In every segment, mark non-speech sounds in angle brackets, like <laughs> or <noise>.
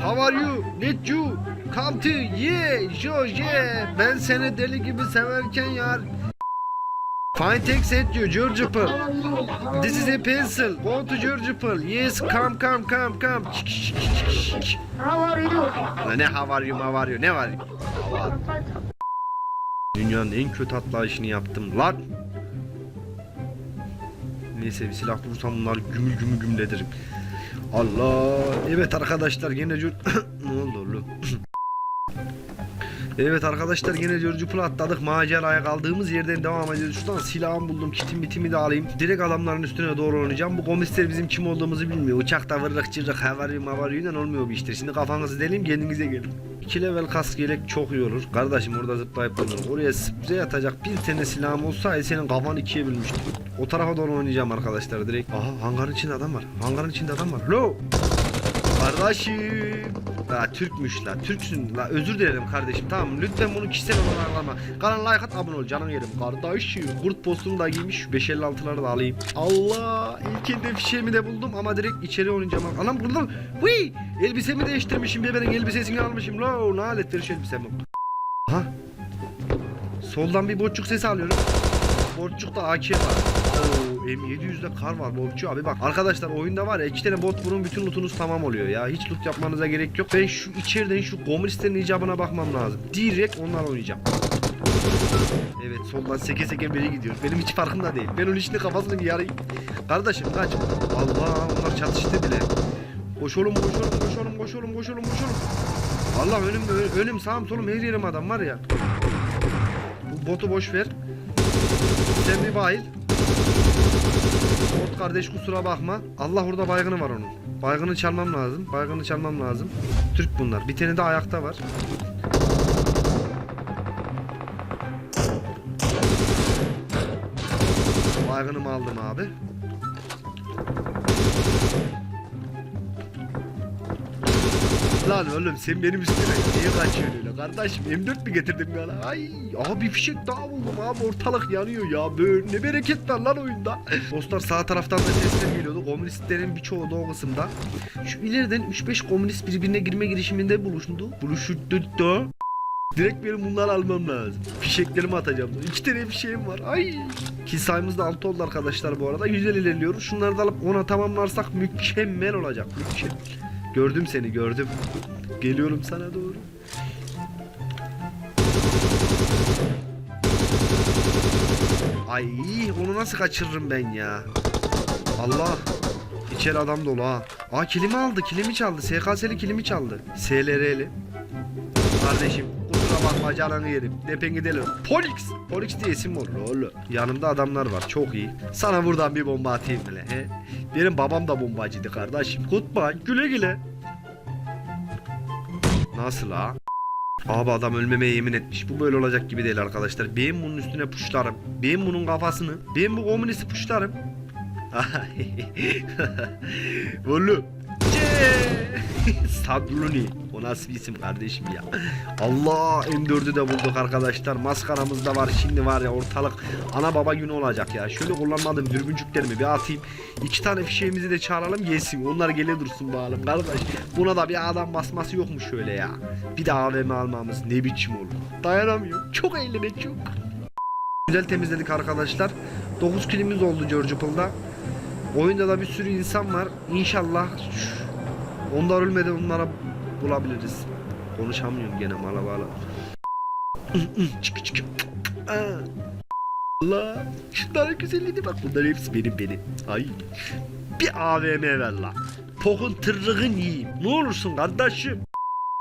How are you? Need you? Come to yeah, George. Ben seni deli gibi severken yar. Fine thanks at you, George Pearl. This is a pencil. Go to George Pearl. Yes, come, come, come, come. How are you? Ne how are you, how are you, ne var? Dünyanın en kötü atlayışını yaptım lan. Neyse bir silah bulursam bunları gümül gümül gümledirim. Allah. Evet arkadaşlar yine George... <coughs> ne oldu oğlum? <coughs> <coughs> Evet arkadaşlar yine George Pool'a atladık. Maceraya kaldığımız yerden devam ediyoruz. Şuradan silahımı buldum. Kitim bitimi de alayım. Direkt adamların üstüne doğru oynayacağım. Bu komiser bizim kim olduğumuzu bilmiyor. Uçakta vırrık çırrık havarıyım havarıyla olmuyor bu işler. Şimdi kafanızı deleyim kendinize gelin. 2 level kask yelek çok iyi. Kardeşim orada zıplayıp duruyorum. Oraya sprey atacak bir tane silahım olsaydı senin kafan ikiye bölmüştüm. O tarafa doğru oynayacağım arkadaşlar direkt. Aha hangarın içinde adam var. Hangarın içinde adam var. Lo! Kardeşim. La Türkmüş la. Türksün la. Özür dilerim kardeşim. Tamam lütfen bunu kişisel olarak alma. Kanal like at abone ol canım yerim. Kardeşim. Kurt postunu da giymiş. 556'ları da alayım. Allah. İlkinde fişeğimi de buldum ama direkt içeri oynayacağım. Anam buradan. Huy. Elbisemi değiştirmişim. Bebeğin elbisesini almışım. La ne aletleri şu elbisem. Ha. Soldan bir boçuk sesi alıyorum. Boçukta AK var. Oo, M700'de kar var Bobçu abi bak. Arkadaşlar oyunda var ya iki tane bot vurun bütün lootunuz tamam oluyor ya. Hiç loot yapmanıza gerek yok. Ben şu içeriden şu komünistlerin icabına bakmam lazım. Direkt onlarla oynayacağım. Evet soldan seke seke biri gidiyor. Benim hiç farkında değil. Ben onun içinde kafasını bir yarayım. Kardeşim kaç. Allah onlar çatıştı bile. Koşalım koşalım koşalım koşalım koşalım koşalım. Allah önüm önüm sağım solum her yerim adam var ya. Bu botu boş ver. Sen bir bayıl. Bot kardeş kusura bakma. Allah orada baygını var onun. Baygını çalmam lazım. Baygını çalmam lazım. Türk bunlar. Bir tane de ayakta var. Baygınımı aldım abi. Lan oğlum sen benim üstüme niye kaçıyorsun öyle kardeşim M4 mi getirdin bana? Ay abi bir fişek daha buldum abi ortalık yanıyor ya böyle ne bereket var lan oyunda. Dostlar sağ taraftan da sesler geliyordu komünistlerin birçoğu da o kısımda. Şu ileriden 3-5 komünist birbirine girme girişiminde buluştu. Buluştu. Direkt benim bunları almam lazım. Fişeklerimi atacağım. İki tane fişeğim var. Ay. Ki sayımız da 6 oldu arkadaşlar bu arada. Güzel ilerliyoruz. Şunları da alıp ona tamamlarsak mükemmel olacak. Mükemmel. Gördüm seni gördüm. Geliyorum sana doğru. Ay onu nasıl kaçırırım ben ya? Allah. İçeri adam dolu ha. Aa kilimi aldı, kilimi çaldı. SKS'li kilimi çaldı. SLR'li. Kardeşim kusura bakma canını yerim. Depen gidelim. Polix. Polix diye isim olur oğlum. Yanımda adamlar var çok iyi. Sana buradan bir bomba atayım bile. He? Benim babam da bombacıydı kardeşim. Kutma güle güle. Nasıl ha? Abi adam ölmemeye yemin etmiş. Bu böyle olacak gibi değil arkadaşlar. Ben bunun üstüne puşlarım. Ben bunun kafasını. Ben bu komünisti puşlarım. <laughs> Oğlum. <laughs> Sadluni. O nasıl bir isim kardeşim ya. Allah M4'ü de bulduk arkadaşlar. Maskaramız da var. Şimdi var ya ortalık ana baba günü olacak ya. Şöyle kullanmadığım dürbüncüklerimi bir atayım. İki tane fişeğimizi de çağıralım yesin. Onlar gele dursun bakalım kardeş. Buna da bir adam basması yok mu şöyle ya. Bir de AVM almamız ne biçim olur. Dayanamıyorum. Çok eğlenek çok. Güzel temizledik arkadaşlar. 9 kilimiz oldu George Pool'da. Oyunda da bir sürü insan var. İnşallah onlar ölmeden onlara bulabiliriz. Konuşamıyorum gene mala bala. Çık çık. Aa. Allah. Şunların güzelliğine bak. Bunların hepsi benim benim. Ay. Bir AVM ver la. Pokun tırrığın yiyeyim. Ne olursun kardeşim.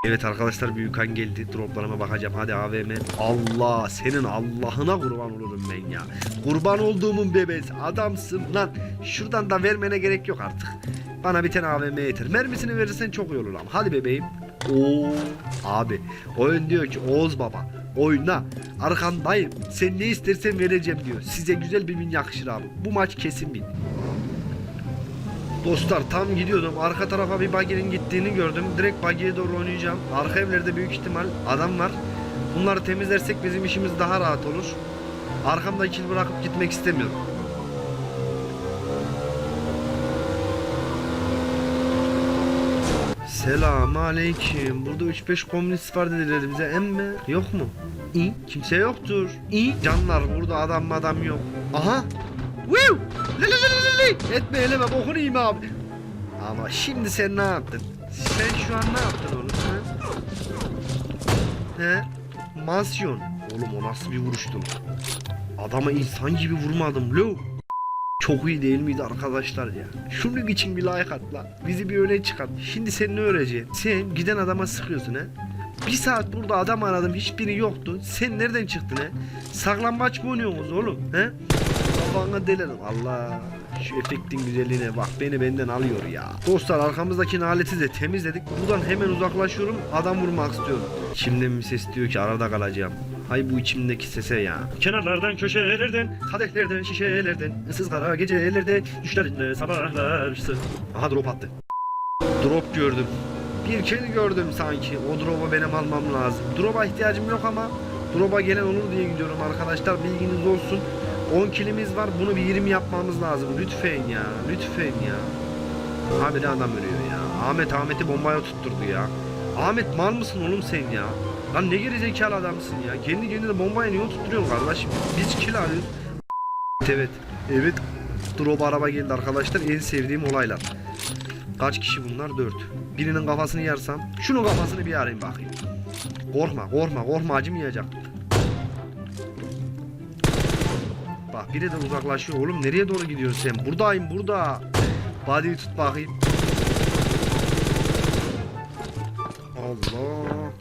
Evet arkadaşlar büyük geldi. Droplarıma bakacağım. Hadi AVM. Allah senin Allah'ına kurban olurum ben ya. Kurban olduğumun bebesi. Adamsın lan. Şuradan da vermene gerek yok artık. Bana bir tane AVM yeter. Mermisini verirsen çok iyi olur ama. Hadi bebeğim. Oo abi. Oyun diyor ki Oğuz baba oyna. Arkandayım. Sen ne istersen vereceğim diyor. Size güzel bir win yakışır abi. Bu maç kesin win. Dostlar tam gidiyordum. Arka tarafa bir buggy'nin gittiğini gördüm. Direkt buggy'ye doğru oynayacağım. Arka evlerde büyük ihtimal adam var. Bunları temizlersek bizim işimiz daha rahat olur. Arkamda ikili bırakıp gitmek istemiyorum. Selam aleyküm. Burada 3-5 komünist var dediler bize emme. Yok mu? İyi. Kimse yoktur. İyi. Canlar burada adam adam yok. Aha. Woo! Le le le le le. Etme eleme bokunu yiyeyim abi. Ama şimdi sen ne yaptın? Sen şu an ne yaptın oğlum? He? He? Mansiyon. Oğlum o nasıl bir vuruştu? Adama insan gibi vurmadım lo. Çok iyi değil miydi arkadaşlar ya? Şunun için bir like at lan. Bizi bir öne çıkart. Şimdi sen ne öğreceksin? Sen giden adama sıkıyorsun ha? Bir saat burada adam aradım hiçbiri yoktu. Sen nereden çıktın he? Saklambaç mı oynuyorsunuz oğlum he? Kafana delerim. Allah. Şu efektin güzelliğine bak beni benden alıyor ya. Dostlar arkamızdaki aleti de temizledik. Buradan hemen uzaklaşıyorum. Adam vurmak istiyorum. İçimden bir ses diyor ki arada kalacağım. Hay bu içimdeki sese ya. Kenarlardan, köşelerden, kadehlerden, şişelerden, ıssız kara gecelerde, düşlerinde sabahlarsın. Aha drop attı. Drop gördüm. Bir kere gördüm sanki. O drop'u benim almam lazım. Drop'a ihtiyacım yok ama drop'a gelen olur diye gidiyorum arkadaşlar. Bilginiz olsun. 10 kilimiz var. Bunu bir 20 yapmamız lazım. Lütfen ya. Lütfen ya. Abi de adam ölüyor ya. Ahmet Ahmet'i bombaya tutturdu ya. Ahmet mal mısın oğlum sen ya? Lan ne gerizekalı adamsın ya. Kendi kendine bombaya niye tutturuyorsun kardeşim? Biz kill alıyoruz. Evet. Evet. Drop araba geldi arkadaşlar. En sevdiğim olaylar. Kaç kişi bunlar? 4. Birinin kafasını yarsam. Şunun kafasını bir yarayım bakayım. Korkma korkma korkma acımayacak. Bak biri de uzaklaşıyor. Oğlum nereye doğru gidiyorsun sen? Buradayım burada. Body'yi tut bakayım.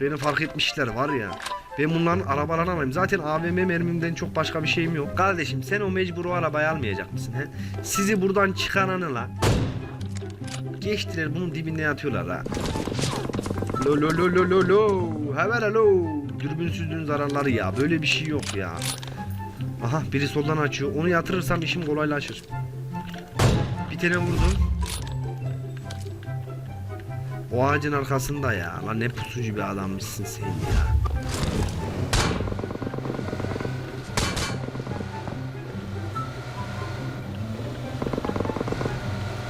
Beni fark etmişler var ya. Ben bunların arabalarını alayım. Zaten AVM mermimden çok başka bir şeyim yok. Kardeşim sen o mecbur o arabayı almayacak mısın? He? Sizi buradan çıkaranı la. Geçtiler bunun dibinde yatıyorlar ha. Lo lo lo lo lo lo. Hemen lo. Dürbünsüzlüğün zararları ya. Böyle bir şey yok ya. Aha biri soldan açıyor. Onu yatırırsam işim kolaylaşır. Bir tane vurdum. O ağacın arkasında ya. Lan ne pusucu bir adammışsın sen ya.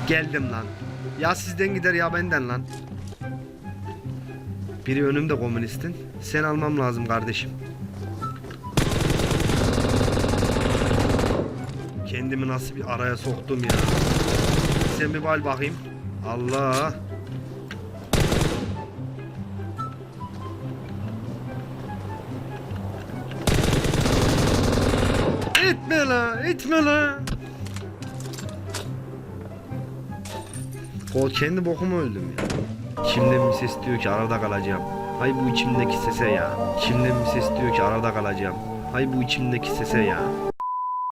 Geldim lan. Ya sizden gider ya benden lan. Biri önümde komünistin. Sen almam lazım kardeşim. Kendimi nasıl bir araya soktum ya. Sen bir bal bakayım. Allah. Etme la, etme la. O kendi bokumu öldüm ya. İçimden bir ses diyor ki arada kalacağım. Hay bu içimdeki sese ya. İçimden bir ses diyor ki arada kalacağım. Hay bu içimdeki sese ya.